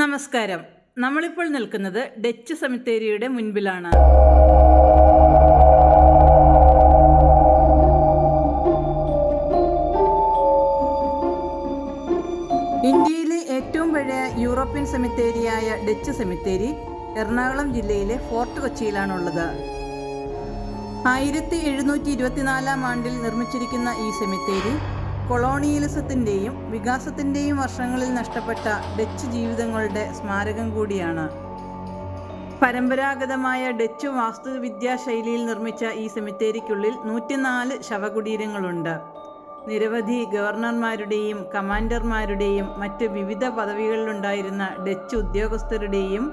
നമസ്കാരം. നമ്മളിപ്പോൾ നിൽക്കുന്നത് ഡച്ച് സെമിത്തേരിയുടെ മുൻപിലാണ്. ഇന്ത്യയിലെ ഏറ്റവും പഴയ യൂറോപ്യൻ സെമിത്തേരിയായ ഡച്ച് സെമിത്തേരി എറണാകുളം ജില്ലയിലെ ഫോർട്ട് കൊച്ചിയിലാണുള്ളത്. ആയിരത്തി എഴുന്നൂറ്റി ഇരുപത്തിനാലാം ആണ്ടിൽ നിർമ്മിച്ചിരിക്കുന്ന ഈ സെമിത്തേരി കൊളോണിയലിസത്തിന്റെയും വികാസത്തിന്റെയും വർഷങ്ങളിൽ നഷ്ടപ്പെട്ട ഡച്ച് ജീവിതങ്ങളുടെ സ്മാരകം കൂടിയാണ്. പരമ്പരാഗതമായ ഡച്ച് വാസ്തുവിദ്യാ ശൈലിയിൽ നിർമ്മിച്ച ഈ സെമിത്തേരിക്കുള്ളിൽ നൂറ്റിനാല് ശവകുടീരങ്ങളുണ്ട്. നിരവധി ഗവർണർമാരുടെയും കമാൻഡർമാരുടെയും മറ്റ് വിവിധ പദവികളിലുണ്ടായിരുന്ന ഡച്ച് ഉദ്യോഗസ്ഥരുടെയും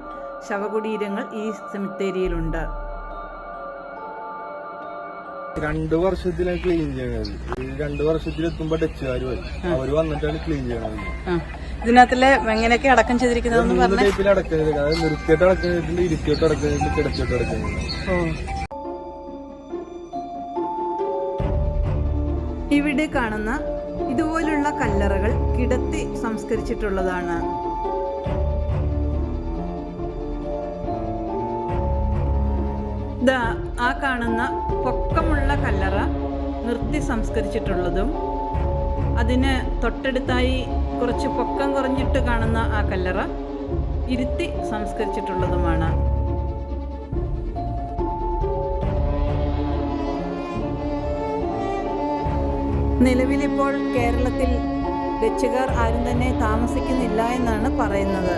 ശവകുടീരങ്ങൾ ഈ സെമിത്തേരിയിലുണ്ട്. രണ്ട് വർഷത്തിലാണ് ക്ലീൻ ചെയ്യണത്. രണ്ടു വർഷത്തിലെത്തുമ്പോ ഡച്ചുകാർ വരും അവർ വന്നിട്ടാണ് ക്ലീൻ ചെയ്യണത്. ഇതിനകത്തിലെ എങ്ങനെയൊക്കെ അടക്കം ചെയ്തിരിക്കുന്നതെന്ന് മൂന്ന് ടൈപ്പിൽ അടക്കുന്നത് അതായത് നിർത്തിയിട്ട് അടക്കുന്നുണ്ട് ഇരുത്തിയിട്ട് അടക്കുന്നുണ്ട് കിടത്തിയിട്ട് ചെയ്തിട്ടുണ്ട് ഇവിടെ കാണുന്ന ഇതുപോലുള്ള കല്ലറകൾ കിടത്തി സംസ്കരിച്ചിട്ടുള്ളതാണ്. ദാ ആ കാണുന്ന പൊക്കമുള്ള കല്ലറ നിർത്തി സംസ്കരിച്ചിട്ടുള്ളതും അതിന് തൊട്ടടുത്തായി കുറച്ച് പൊക്കം കുറഞ്ഞിട്ട് കാണുന്ന ആ കല്ലറ ഇരുത്തി സംസ്കരിച്ചിട്ടുള്ളതുമാണ്. നിലവിലിപ്പോൾ കേരളത്തിൽ ഡച്ചുകാർ ആരും തന്നെ താമസിക്കുന്നില്ല എന്നാണ് പറയുന്നത്.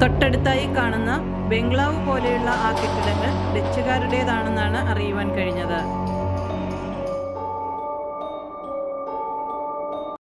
തൊട്ടടുത്തായി കാണുന്ന ബംഗ്ലാവ് പോലെയുള്ള ആ കെട്ടിടങ്ങൾ ഡച്ചുകാരുടേതാണെന്നാണ് അറിയുവാൻ കഴിഞ്ഞത്.